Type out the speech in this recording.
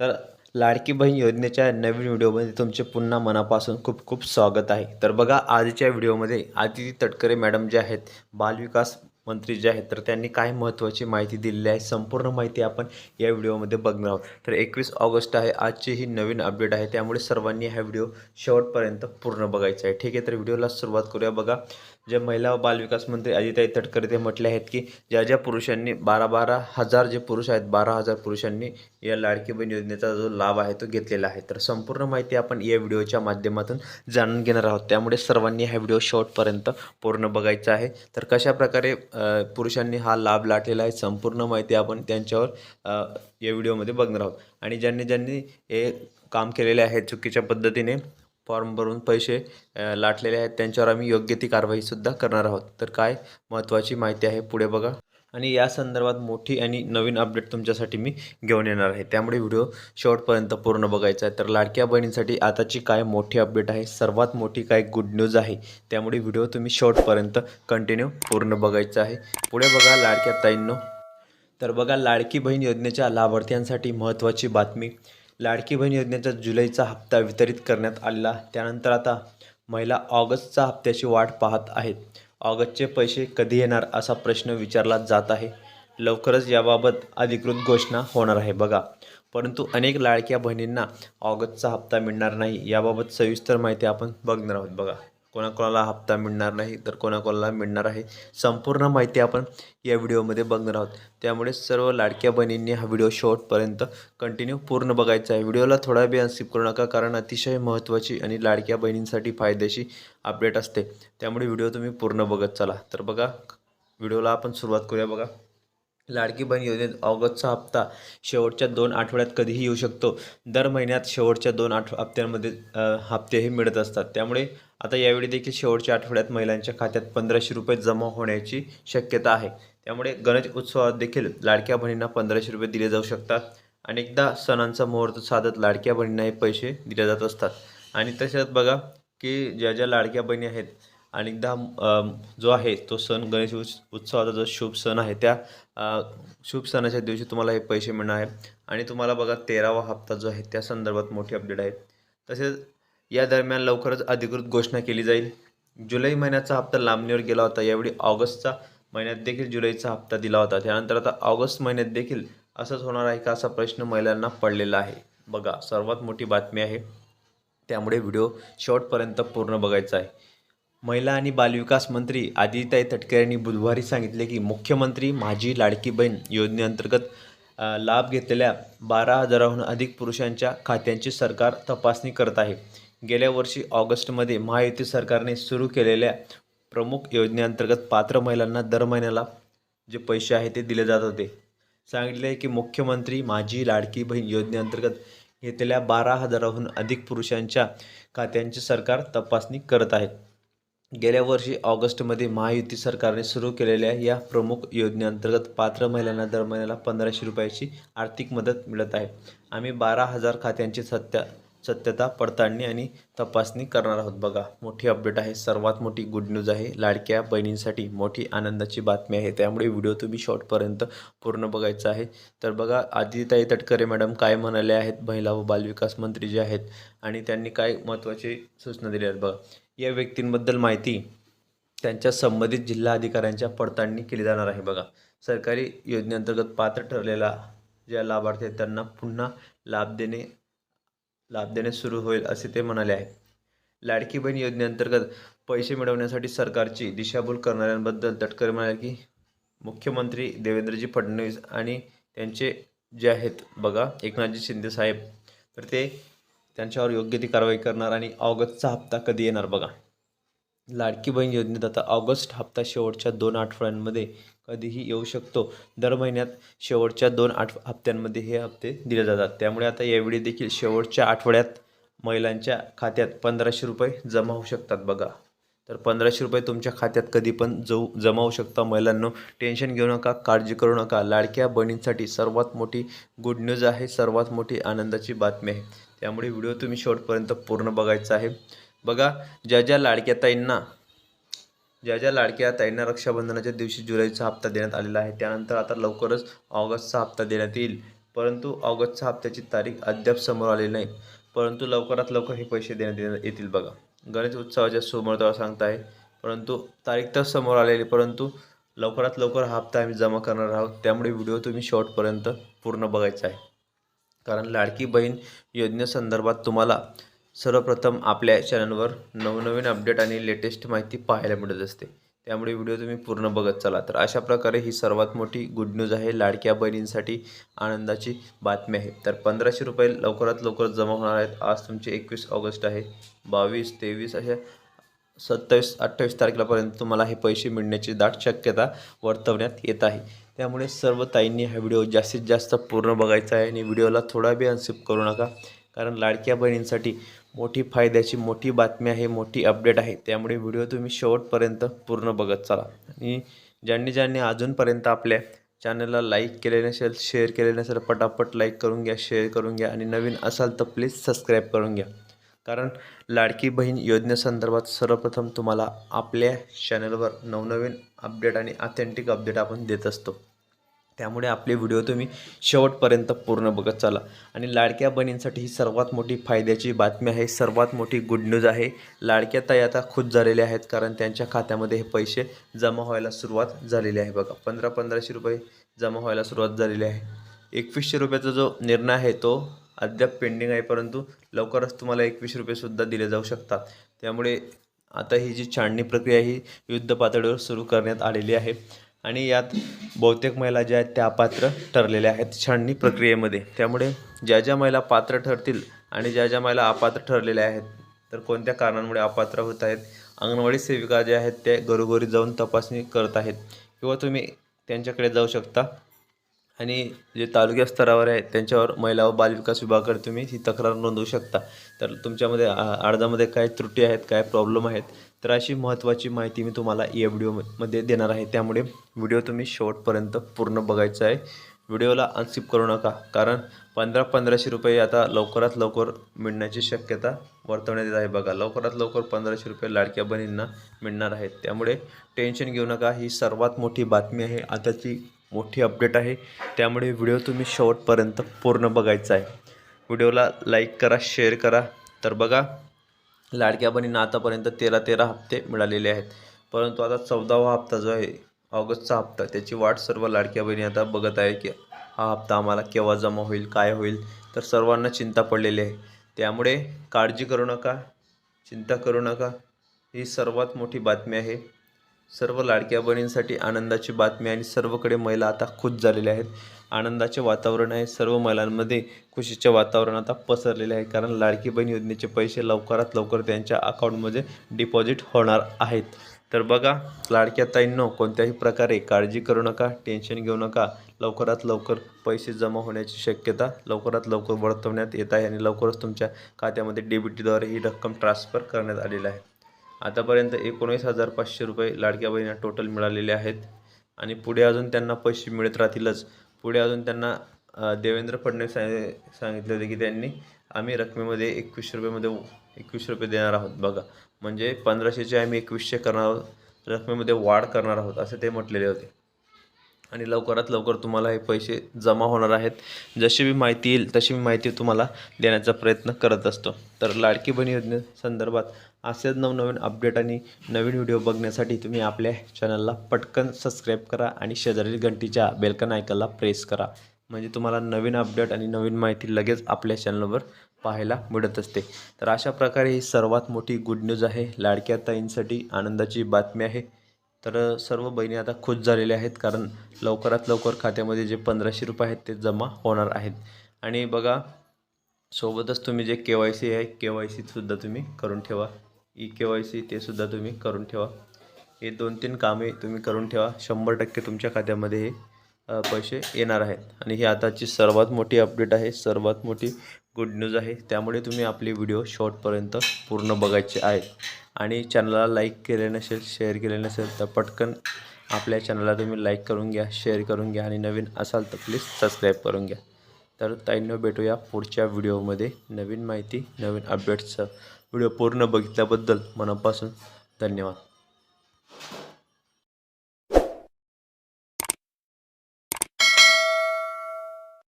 तर लाडकी बहीण योजनेच्या नवीन व्हिडिओमध्ये तुमचे पुन्हा मनापासून खूप खूप स्वागत आहे. तर बघा आजच्या व्हिडिओमध्ये आदिती तटकरे मॅडम जे आहेत बालविकास मंत्री जे आहेत तर त्यांनी काय महत्त्वाची माहिती दिलेली आहे संपूर्ण माहिती आपण या व्हिडिओमध्ये बघणार आहोत. तर एकवीस ऑगस्ट आहे आजची ही नवीन अपडेट आहे त्यामुळे सर्वांनी हा व्हिडिओ शेवटपर्यंत पूर्ण बघायचा आहे. ठीक आहे तर व्हिडिओला सुरुवात करूया. बघा जे महिला व बालविकास मंत्री अजिताई तटकरे ते म्हटले आहेत की ज्या ज्या पुरुषांनी बारा बारा हजार जे पुरुष आहेत बारा हजार पुरुषांनी या लाडकी बहीण योजनेचा जो लाभ आहे तो घेतलेला आहे. तर संपूर्ण माहिती आपण या व्हिडिओच्या माध्यमातून जाणून घेणार आहोत. त्यामुळे सर्वांनी हा व्हिडिओ शॉर्टपर्यंत पूर्ण बघायचा आहे. तर कशा प्रकारे पुरुषांनी हा लाभ लाटलेला आहे संपूर्ण माहिती आपण त्यांच्यावर या व्हिडिओमध्ये बघणार आहोत. आणि ज्यांनी ज्यांनी हे काम केलेले आहे चुकीच्या पद्धतीने फॉर्म भरून पैसे लाटलेले आहेत. त्यांच्यावर आम्ही योग्य ती कारवाईसुद्धा करणार आहोत. तर काय महत्त्वाची माहिती आहे पुढे बघा. आणि या संदर्भात मोठी आणि नवीन अपडेट तुमच्यासाठी मी घेऊन येणार आहे. त्यामुळे व्हिडिओ शेवटपर्यंत पूर्ण बघायचा आहे. तर लाडक्या बहिणींसाठी आताची काय मोठी अपडेट आहे सर्वात मोठी काय गुड न्यूज आहे त्यामुळे व्हिडिओ तुम्ही शेवटपर्यंत कंटिन्यू पूर्ण बघायचा आहे. पुढे बघा लाडक्या ताईंनो. तर बघा लाडकी बहीण योजनेच्या लाभार्थ्यांसाठी महत्त्वाची बातमी. लाडकी बहीण योजनेचा जुलैचा हप्ता वितरित करण्यात आलेला त्यानंतर आता महिला ऑगस्टचा हप्त्याची वाट पाहत आहेत. ऑगस्टचे पैसे कधी येणार असा प्रश्न विचारला जात आहे. लवकरच याबाबत अधिकृत घोषणा होणार आहे बघा. परंतु अनेक लाडक्या बहिणींना ऑगस्टचा हप्ता मिळणार नाही. याबाबत सविस्तर माहिती आपण बघणार आहोत बघा. कोणाकोणाला हप्ता मिळणार नाही तर कोणाकोणाला मिळणार आहे संपूर्ण माहिती आपण या व्हिडिओमध्ये बघणार आहोत. त्यामुळे सर्व लाडक्या बहिणींनी हा व्हिडिओ शेवटपर्यंत कंटिन्यू पूर्ण बघायचा आहे. व्हिडिओला थोडा वेळ स्किप करू नका कारण अतिशय महत्त्वाची आणि लाडक्या बहिणींसाठी फायदेशी अपडेट असते. त्यामुळे व्हिडिओ तुम्ही पूर्ण बघत चला. तर बघा व्हिडिओला आपण सुरुवात करूया बघा. लाडकी बहीण योजनेत ऑगस्टचा हप्ता शेवटच्या दोन आठवड्यात कधीही येऊ शकतो. दर महिन्यात शेवटच्या दोन आठ हप्त्यांमध्ये हप्तेही मिळत असतात. त्यामुळे आता यावेळी देखील शेवटच्या आठवड्यात महिलांच्या खात्यात पंधराशे रुपये जमा होण्याची शक्यता आहे. त्यामुळे गणेश उत्सवात देखील लाडक्या बहिणींना पंधराशे रुपये दिले जाऊ शकतात. अनेकदा सणांचा मुहूर्त साधत लाडक्या बहिणींना हे पैसे दिले जात असतात. आणि तसेच बघा की ज्या ज्या लाडक्या बहिणी आहेत अनेकदा जो आहे तो सण गणेश उत्सवाचा जो शुभ सण आहे त्या शुभ सणाच्या दिवशी तुम्हाला हे पैसे मिळणार आहे. आणि तुम्हाला बघा तेरावा हप्ता जो आहे त्या संदर्भात मोठी अपडेट आहे. तसेच या दरम्यान लवकरच अधिकृत घोषणा केली जाईल. जुलै महिन्याचा हप्ता लांबणीवर गेला होता यावेळी ऑगस्टचा महिन्यात देखील जुलैचा हप्ता दिला होता. त्यानंतर आता ऑगस्ट महिन्यात देखील असंच होणार आहे का असा प्रश्न महिलांना पडलेला आहे. बघा सर्वात मोठी बातमी आहे त्यामुळे व्हिडिओ शेवटपर्यंत पूर्ण बघायचा आहे. महिला आणि बालविकास मंत्री आदिताई तटकरे यांनी बुधवारी सांगितले की मुख्यमंत्री माझी लाडकी बहीण योजनेअंतर्गत लाभ घेतलेल्या बारा हजाराहून अधिक पुरुषांच्या खात्यांची सरकार तपासणी करत आहे. गेल्या वर्षी ऑगस्टमध्ये महायुती सरकारने सुरू केलेल्या प्रमुख योजनेअंतर्गत पात्र महिलांना दर महिन्याला जे पैसे आहे ते दिले जात होते. सांगितले आहे की मुख्यमंत्री माझी लाडकी बहीण योजनेअंतर्गत घेतलेल्या बारा हजाराहून अधिक पुरुषांच्या खात्यांची सरकार तपासणी करत आहे. गेल्या वर्षी ऑगस्टमध्ये महायुती सरकारने सुरू केलेल्या या प्रमुख योजनेअंतर्गत पात्र महिलांना दर महिन्याला पंधराशे रुपयाची आर्थिक मदत मिळत आहे. आम्ही बारा हजार खात्यांची सत्या सत्यता पडताळणी आणि तपासणी करणार आहोत. बघा मोठी अपडेट आहे. सर्वात मोठी गुड न्यूज आहे. लाडक्या बहिणींसाठी मोठी आनंदाची बातमी आहे. त्यामुळे व्हिडिओ तुम्ही शॉर्टपर्यंत पूर्ण बघायचा आहे. तर बघा आदिताई तटकरे मॅडम काय म्हणाले आहेत? महिला व बालविकास मंत्री जे आहेत आणि त्यांनी काय महत्त्वाची सूचना दिल्या आहेत? बघा या व्यक्तींबद्दल माहिती त्यांच्या संबंधित जिल्हा अधिकाऱ्यांच्या पडताळणी केली जाणार आहे. बघा सरकारी योजनेअंतर्गत पात्र ठरलेला ज्या लाभार्थी आहेत त्यांना पुन्हा लाभ देणे लाभ देणे सुरू होईल असे ते म्हणाले आहे. लाडकी बहीण योजनेअंतर्गत पैसे मिळवण्यासाठी सरकारची दिशाभूल करणाऱ्यांबद्दल तटकरे म्हणाले की मुख्यमंत्री देवेंद्रजी फडणवीस आणि त्यांचे जे आहेत बघा एकनाथजी शिंदे साहेब तर ते त्यांच्यावर योग्य ती कारवाई करणार आणि ऑगस्टचा हप्ता कधी येणार बघा. लाडकी बहीण योजनेत आता ऑगस्ट हप्ता शेवटच्या दोन आठवड्यांमध्ये कधीही येऊ शकतो. दर महिन्यात शेवटच्या दोन आठ हप्त्यांमध्ये हे हप्ते दिले जातात. त्यामुळे आता यावेळी देखील शेवटच्या आठवड्यात महिलांच्या खात्यात पंधराशे रुपये जमा होऊ शकतात बघा. तर पंधराशे रुपये तुमच्या खात्यात कधी पण जाऊ जमा होऊ शकता. महिलांनो टेन्शन घेऊ नका काळजी करू नका. लाडक्या बहिणींसाठी सर्वात मोठी गुड न्यूज आहे सर्वात मोठी आनंदाची बातमी आहे. त्यामुळे व्हिडिओ तुम्ही शेवटपर्यंत पूर्ण बघायचा आहे. बघा ज्या ज्या लाडक्या ताईंना ज्या ज्या लाडक्या ताईंना रक्षाबंधनाच्या दिवशी जुलैचा हप्ता देण्यात आलेला आहे त्यानंतर आता लवकरच ऑगस्टचा हप्ता देण्यात येईल. परंतु ऑगस्टच्या हप्त्याची तारीख अद्याप समोर आलेली नाही. परंतु लवकरात लवकर हे पैसे देण्यात येतील बघा. गणेश उत्सवाच्या सुमर्तवा सांगताय परंतु तारीख तर समोर आलेली परंतु लवकरात लवकर हा हप्ता आम्ही जमा करणार आहोत. त्यामुळे व्हिडिओ तुम्ही शॉर्टपर्यंत पूर्ण बघायचा आहे. कारण लाडकी बहीण योजनेसंदर्भात तुम्हाला सर्वप्रथम आपल्या चॅनलवर नवनवीन अपडेट आणि लेटेस्ट माहिती पाहायला मिळत असते. त्यामुळे व्हिडिओ तुम्ही पूर्ण बघत चला. तर अशा प्रकारे ही सर्वात मोठी गुड न्यूज आहे. लाडक्या बहिणींसाठी आनंदाची बातमी आहे. तर पंधराशे रुपये लवकरात लवकर जमा होणार आहेत. आज तुमचे एकवीस ऑगस्ट आहे. बावीस तेवीस अशा सत्तावीस अठ्ठावीस तारखेलापर्यंत तुम्हाला हे पैसे मिळण्याची दाट शक्यता वर्तवण्यात येत आहे. त्यामुळे सर्व ताईंनी हा व्हिडिओ जास्तीत जास्त पूर्ण बघायचा आहे आणि व्हिडिओला थोडा बी अनसिप करू नका. कारण लाडक्या बहिणींसाठी मोठी फायद्याची मोठी बातमी आहे मोठी अपडेट आहे. त्यामुळे व्हिडिओ तुम्ही शेवटपर्यंत पूर्ण बघत चला. आणि ज्यांनी ज्यांनी अजूनपर्यंत आपल्या चॅनलला लाईक केले नसेल शेअर केले नसेल पटापट लाईक करून घ्या शेअर करून घ्या आणि नवीन असाल तर प्लीज सबस्क्राईब करून घ्या. कारण लाडकी बहीण योजनेसंदर्भात सर्वप्रथम तुम्हाला आपल्या चॅनलवर नवनवीन अपडेट आणि ऑथेंटिक अपडेट आपण देत असतो. त्यामुळे आपले व्हिडिओ तुम्ही शेवटपर्यंत पूर्ण बघत चाला. आणि लाडक्या बहिणींसाठी ही सर्वात मोठी फायद्याची बातमी आहे सर्वात मोठी गुड न्यूज आहे. लाडक्या ताई आता खुश झालेल्या आहेत कारण त्यांच्या खात्यामध्ये हे पैसे जमा व्हायला सुरुवात झालेली आहे बघा. पंधरा पंधराशे रुपये जमा व्हायला सुरुवात झालेली आहे. एकवीसशे रुपयाचा जो निर्णय आहे तो अद्याप पेंडिंग आहे परंतु लवकरच तुम्हाला एकवीसशे रुपयेसुद्धा दिले जाऊ शकतात. त्यामुळे आता ही जी छाणणी प्रक्रिया ही युद्ध पातळीवर सुरू करण्यात आलेली आहे. आणि यात बहुतेक महिला ज्या आहेत त्या अपात्र ठरलेल्या आहेत छाननी प्रक्रियेमध्ये. त्यामुळे ज्या ज्या महिला पात्र ठरतील आणि ज्या ज्या महिला अपात्र ठरलेल्या आहेत तर कोणत्या कारणांमुळे अपात्र होत आहेत अंगणवाडी सेविका ज्या आहेत त्या घरोघरी जाऊन तपासणी करत आहेत किंवा तुम्ही त्यांच्याकडे जाऊ शकता. आणि जे तालुक्या स्तरावर आहे त्यांच्यावर महिला व बालविकास विभागाकडे तुम्ही ही तक्रार नोंदवू शकता. तर तुमच्यामध्ये आ- अर्जामध्ये काय त्रुटी आहेत काय प्रॉब्लेम आहेत तर अशी महत्त्वाची माहिती मी तुम्हाला या व्हिडिओमध्ये देणार आहे. त्यामुळे व्हिडिओ तुम्ही शेवटपर्यंत पूर्ण बघायचा आहे. व्हिडिओला अनस्किप करू नका कारण पंधरा पंधराशे रुपये आता लवकरात लवकर मिळण्याची शक्यता वर्तवण्यात येत आहे बघा. लवकरात लवकर पंधराशे रुपये लाडक्या बहिणींना मिळणार आहेत. त्यामुळे टेन्शन घेऊ नका. ही सर्वात मोठी बातमी आहे. आताची मोठी अपडेट आहे. त्यामुळे व्हिडिओ तुम्ही शेवटपर्यंत पूर्ण बघायचा आहे. व्हिडिओला लाईक करा शेअर करा. तर बघा लाडक्या बहिणींना आतापर्यंत तेरा तेरा हप्ते मिळालेले आहेत. परंतु आता चौदावा हप्ता जो आहे ऑगस्टचा हप्ता त्याची वाट सर्व लाडक्या बहिणी आता बघत आहे की हा हप्ता आम्हाला केव्हा जमा होईल काय होईल तर सर्वांना चिंता पडलेली आहे. त्यामुळे काळजी करू नका चिंता करू नका. ही सर्वात मोठी बातमी आहे. सर्व लाडक्या बहिणींसाठी आनंदाची बातमी आणि सर्वकडे महिला आता खुश झालेल्या आहेत. आनंदाचे वातावरण आहे. सर्व महिलांमध्ये खुशीचे वातावरण आता पसरलेले आहे. कारण लाडकी बहीण योजनेचे पैसे लवकरात लवकर त्यांच्या अकाउंटमध्ये डिपॉझिट होणार आहेत. तर बघा लाडक्या ताईंनो कोणत्याही प्रकारे काळजी करू नका टेन्शन घेऊ नका. लवकरात लवकर पैसे जमा होण्याची शक्यता लवकरात लवकर वर्तवण्यात येत आहे आणि लवकरच तुमच्या खात्यामध्ये डेबिटीद्वारे ही रक्कम ट्रान्सफर करण्यात आलेली आहे. आतापर्यंत एकोणीस हजार पाचशे रुपये लाडक्या बहिणींना टोटल मिळालेले आहेत. आणि पुढे अजून त्यांना पैसे मिळत राहतीलच. पुढे अजून त्यांना देवेंद्र फडणवीस सांगितले होते की त्यांनी आम्ही रकमेमध्ये एकवीसशे रुपयेमध्ये एकवीसशे रुपये देणार आहोत. बघा म्हणजे पंधराशेचे आम्ही एकवीसशे करणार आहोत रकमेमध्ये वाढ करणार आहोत असे ते म्हटलेले होते. आणि लवकरात लवकर तुम्हाला हे पैसे जमा होणार आहेत. जशी मी माहिती येईल तशी मी माहिती तुम्हाला देण्याचा प्रयत्न करत असतो. तर लाडकी बहीण योजनेसंदर्भात असेच नवनवीन अपडेट आणि नवीन व्हिडिओ बघण्यासाठी तुम्ही आपल्या चॅनलला पटकन सबस्क्राईब करा आणि शेजारील घंटीच्या बेलकन आयकनला प्रेस करा. म्हणजे तुम्हाला नवीन अपडेट आणि नवीन माहिती लगेच आपल्या चॅनलवर पाहायला मिळत असते. तर अशा प्रकारे ही सर्वात मोठी गुड न्यूज आहे. लाडक्या ताईंसाठी आनंदाची बातमी आहे. तर सर्व बहिणी आता खुश झालेल्या आहेत कारण लवकरात लवकर खात्यामध्ये जे पंधराशे रुपये आहेत ते जमा होणार आहेत. आणि बघा सोबतच तुम्ही जे के वाय सी आहे के वाय सीसुद्धा तुम्ही करून ठेवा. ई के वाय सी ते सुद्धा तुम्ही करून ठेवा. हे दोन तीन कामे तुम्ही करून ठेवा. शंभर टक्के तुमच्या खात्यामध्ये हे पैसे येणार आहेत. आणि ही आताची सर्वात मोठी अपडेट आहे. सर्वात मोठी गुड न्यूज आहे. त्यामुळे तुम्ही आपले व्हिडिओ शॉर्टपर्यंत पूर्ण बघायचे आहेत आणि चॅनलला लाईक केले नसेल शेअर केले नसेल तर पटकन आपल्या चॅनलला तुम्ही लाईक करून घ्या शेअर करून घ्या आणि नवीन असाल तर प्लीज सबस्क्राईब करून घ्या. तर ताईंना भेटूया पुढच्या व्हिडिओमध्ये नवीन माहिती नवीन अपडेट्सचं व्हिडिओ पूर्ण बघितल्याबद्दल मनापासून धन्यवाद.